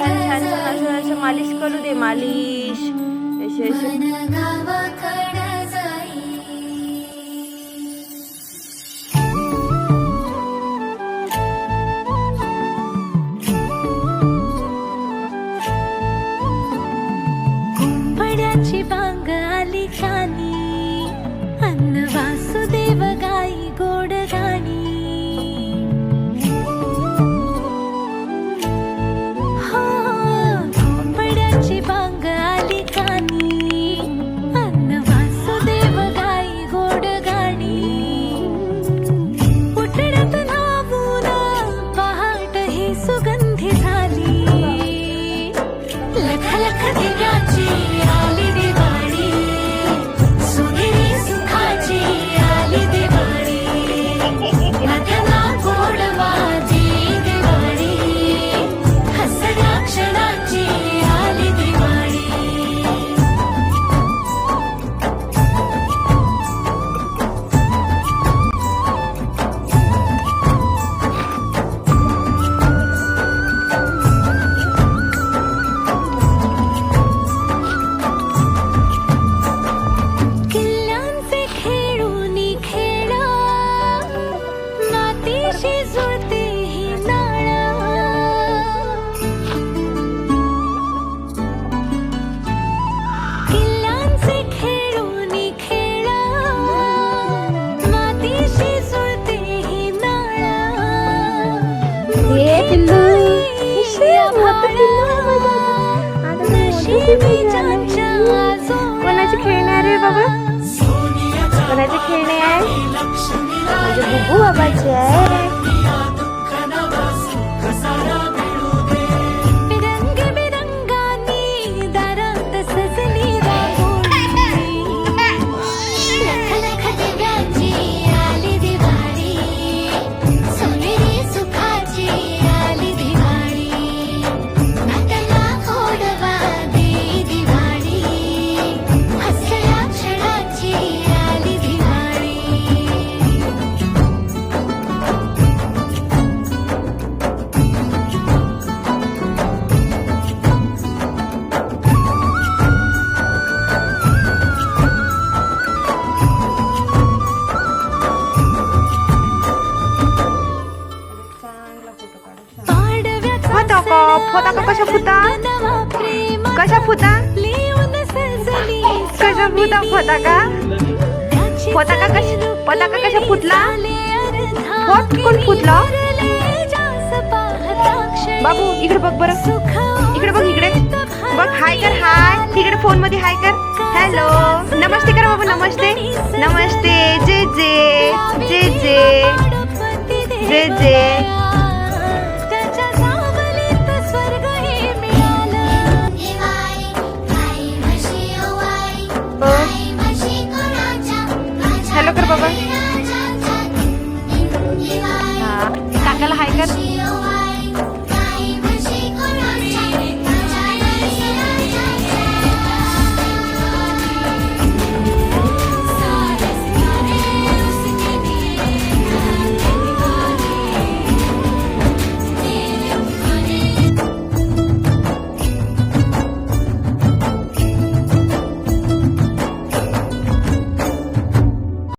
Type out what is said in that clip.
छान छान असं मालिश करू दे मालिश अशी अशी कोणाचे खेळणे आहे रे बाबा कोणाचे खेळणे आहे माझे बुबू बाबाचे आहे कशा प्रेम कशा सजली कशा फटाका कश- फुटला? फट कोण बाबू इकडे बघ बरं. इकडे बघ इकडे. बघ हाय कर हाय. तिकडे फोनमध्ये हाय कर. हॅलो नमस्ते कर बाबू नमस्ते. नमस्ते. जे जे जे जे जे जे